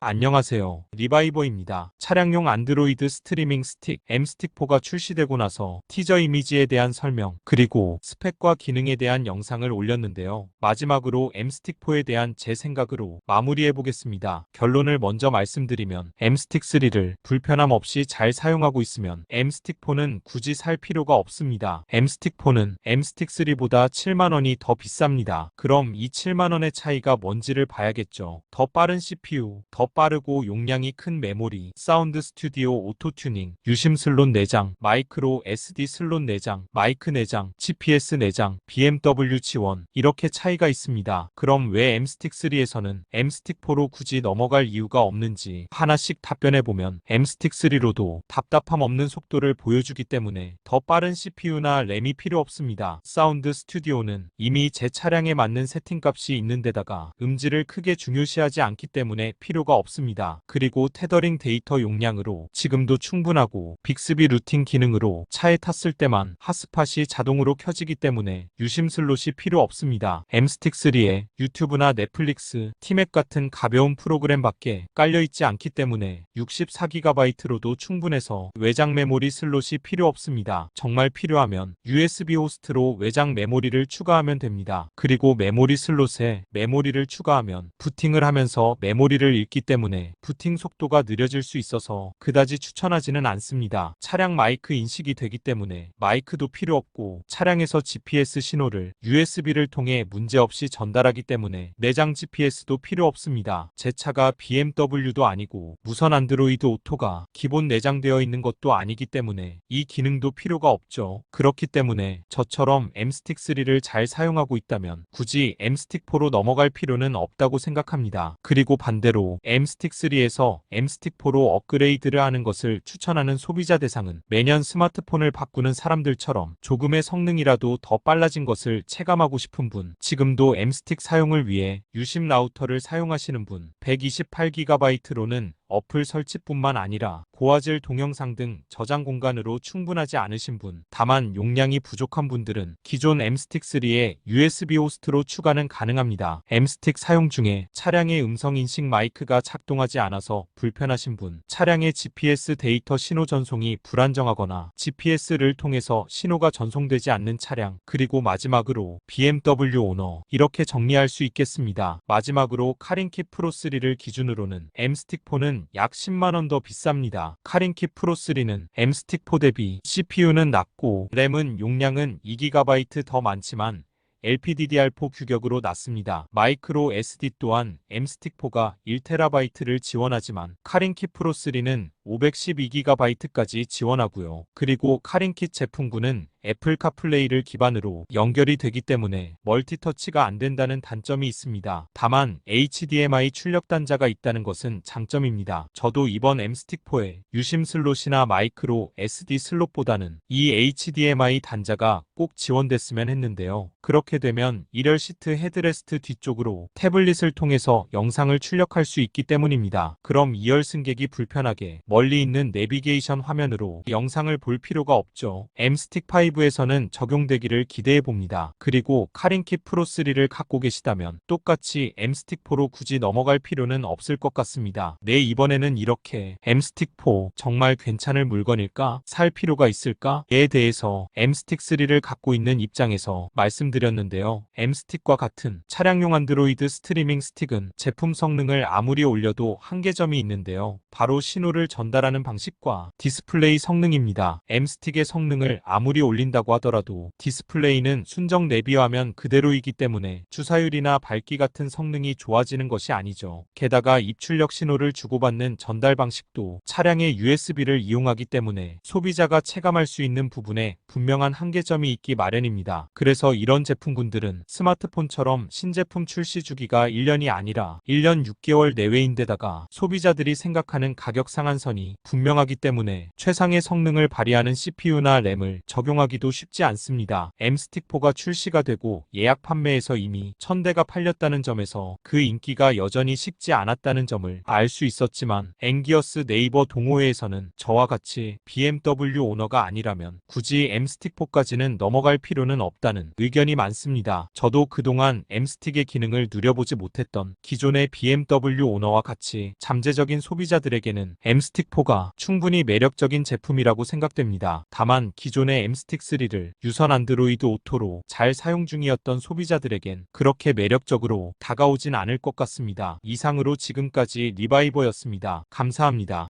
안녕하세요. 리바이버입니다. 차량용 안드로이드 스트리밍 스틱 M스틱4가 출시되고 나서 티저 이미지에 대한 설명, 그리고 스펙과 기능에 대한 영상을 올렸는데요. 마지막으로 M스틱4에 대한 제 생각으로 마무리해 보겠습니다. 결론을 먼저 말씀드리면 M스틱3를 불편함 없이 잘 사용하고 있으면 M스틱4는 굳이 살 필요가 없습니다. M스틱4는 M스틱3보다 7만원이 더 비쌉니다. 그럼 이 7만원의 차이가 뭔지를 봐야겠죠. 더 빠른 CPU, 더 빠르고 용량이 큰 메모리, 사운드 스튜디오 오토 튜닝, 유심 슬롯 내장, 마이크로 SD 슬롯 내장, 마이크 내장, GPS 내장, BMW 지원 이렇게 차이가 있습니다. 그럼 왜 M스틱 3에서는 M스틱 4로 굳이 넘어갈 이유가 없는지 하나씩 답변해 보면 M스틱 3로도 답답함 없는 속도를 보여주기 때문에 더 빠른 CPU나 램이 필요 없습니다. 사운드 스튜디오는 이미 제 차량에 맞는 세팅값이 있는 데다가 음질을 크게 중요시하지 않기 때문에 필요가 없습니다. 그리고 테더링 데이터 용량으로 지금도 충분하고 빅스비 루팅 기능으로 차에 탔을 때만 핫스팟이 자동으로 켜지기 때문에 유심 슬롯이 필요 없습니다. M스틱3에 유튜브나 넷플릭스, 티맵 같은 가벼운 프로그램밖에 깔려있지 않기 때문에 64GB로도 충분해서 외장 메모리 슬롯이 필요 없습니다. 정말 필요하면 USB 호스트로 외장 메모리를 추가하면 됩니다. 그리고 메모리 슬롯에 메모리를 추가하면 부팅을 하면서 메모리를 읽기 때문에 부팅 속도가 느려질 수 있어서 그다지 추천하지는 않습니다. 차량 마이크 인식이 되기 때문에 마이크도 필요 없고 차량에서 GPS 신호를 USB를 통해 문제없이 전달하기 때문에 내장 GPS도 필요 없습니다. 제 차가 BMW도 아니고 무선 안드로이드 오토가 기본 내장되어 있는 것도 아니기 때문에 이 기능도 필요가 없죠. 그렇기 때문에 저처럼 M스틱3를 잘 사용하고 있다면 굳이 M스틱4로 넘어갈 필요는 없다고 생각합니다. 그리고 반대로 M 스틱3에서 M스틱4로 업그레이드를 하는 것을 추천하는 소비자 대상은 매년 스마트폰을 바꾸는 사람들처럼 조금의 성능이라도 더 빨라진 것을 체감하고 싶은 분, 지금도 M스틱 사용을 위해 유심 라우터를 사용하시는 분, 128GB로는 어플 설치뿐만 아니라 고화질 동영상 등 저장 공간으로 충분하지 않으신 분, 다만 용량이 부족한 분들은 기존 M스틱 3에 USB 호스트로 추가는 가능합니다. M스틱 사용 중에 차량의 음성 인식 마이크가 작동하지 않아서 불편하신 분, 차량의 GPS 데이터 신호 전송이 불안정하거나 GPS를 통해서 신호가 전송되지 않는 차량, 그리고 마지막으로 BMW 오너 이렇게 정리할 수 있겠습니다. 마지막으로 카린키 프로 3를 기준으로는 M스틱 4는 약 10만원 더 비쌉니다. 카린키 프로3는 M스틱 4 대비 CPU는 낮고 램은 용량은 2GB 더 많지만 LPDDR4 규격으로 낮습니다. 마이크로 SD 또한 M스틱4가 1TB를 지원하지만 카린키 프로3는 512GB까지 지원하고요. 그리고 카린킷 제품군은 애플 카플레이를 기반으로 연결이 되기 때문에 멀티터치가 안 된다는 단점이 있습니다. 다만 HDMI 출력 단자가 있다는 것은 장점입니다. 저도 이번 M스틱4에 유심 슬롯이나 마이크로 SD 슬롯보다는 이 HDMI 단자가 꼭 지원됐으면 했는데요. 그렇게 되면 일열 시트 헤드레스트 뒤쪽으로 태블릿을 통해서 영상을 출력할 수 있기 때문입니다. 그럼 2열 승객이 불편하게 멀리 있는 내비게이션 화면으로 영상을 볼 필요가 없죠. M스틱 5 에서는 적용되기를 기대해 봅니다. 그리고 카린키 프로 3를 갖고 계시다면 똑같이 M스틱4로 굳이 넘어갈 필요는 없을 것 같습니다. 네 이번에는 이렇게 M스틱4 정말 괜찮을 물건일까? 살 필요가 있을까?에 대해서 M스틱3를 갖고 있는 입장에서 말씀드렸는데요. M스틱과 같은 차량용 안드로이드 스트리밍 스틱은 제품 성능을 아무리 올려도 한계점이 있는데요. 바로 신호를 전달하는 방식과 디스플레이 성능입니다. M스틱의 성능을 아무리 올 린다고 하더라도 디스플레이는 순정 내비화면 그대로이기 때문에 주사율이나 밝기 같은 성능이 좋아지는 것이 아니죠. 게다가 입출력 신호를 주고받는 전달 방식도 차량의 USB를 이용하기 때문에 소비자가 체감할 수 있는 부분에 분명한 한계점이 있기 마련입니다. 그래서 이런 제품군들은 스마트폰처럼 신제품 출시 주기가 1년이 아니라 1년 6개월 내외인데다가 소비자들이 생각하는 가격 상한선이 분명하기 때문에 최상의 성능을 발휘하는 CPU나 램을 적용하기 구하기도 쉽지 않습니다. M스틱4가 출시가 되고 예약 판매에서 이미 천대가 팔렸다는 점에서 그 인기가 여전히 식지 않았다는 점을 알 수 있었지만 앵기어스 네이버 동호회에서는 저와 같이 BMW 오너가 아니라면 굳이 M스틱4까지는 넘어갈 필요는 없다는 의견이 많습니다. 저도 그동안 M스틱의 기능을 누려보지 못했던 기존의 BMW 오너와 같이 잠재적인 소비자들에게는 M스틱4가 충분히 매력적인 제품이라고 생각됩니다. 다만 기존의 M스틱 3를 유선 안드로이드 오토로 잘 사용 중이었던 소비자들에겐 그렇게 매력적으로 다가오진 않을 것 같습니다. 이상으로 지금까지 리바이버였습니다. 감사합니다.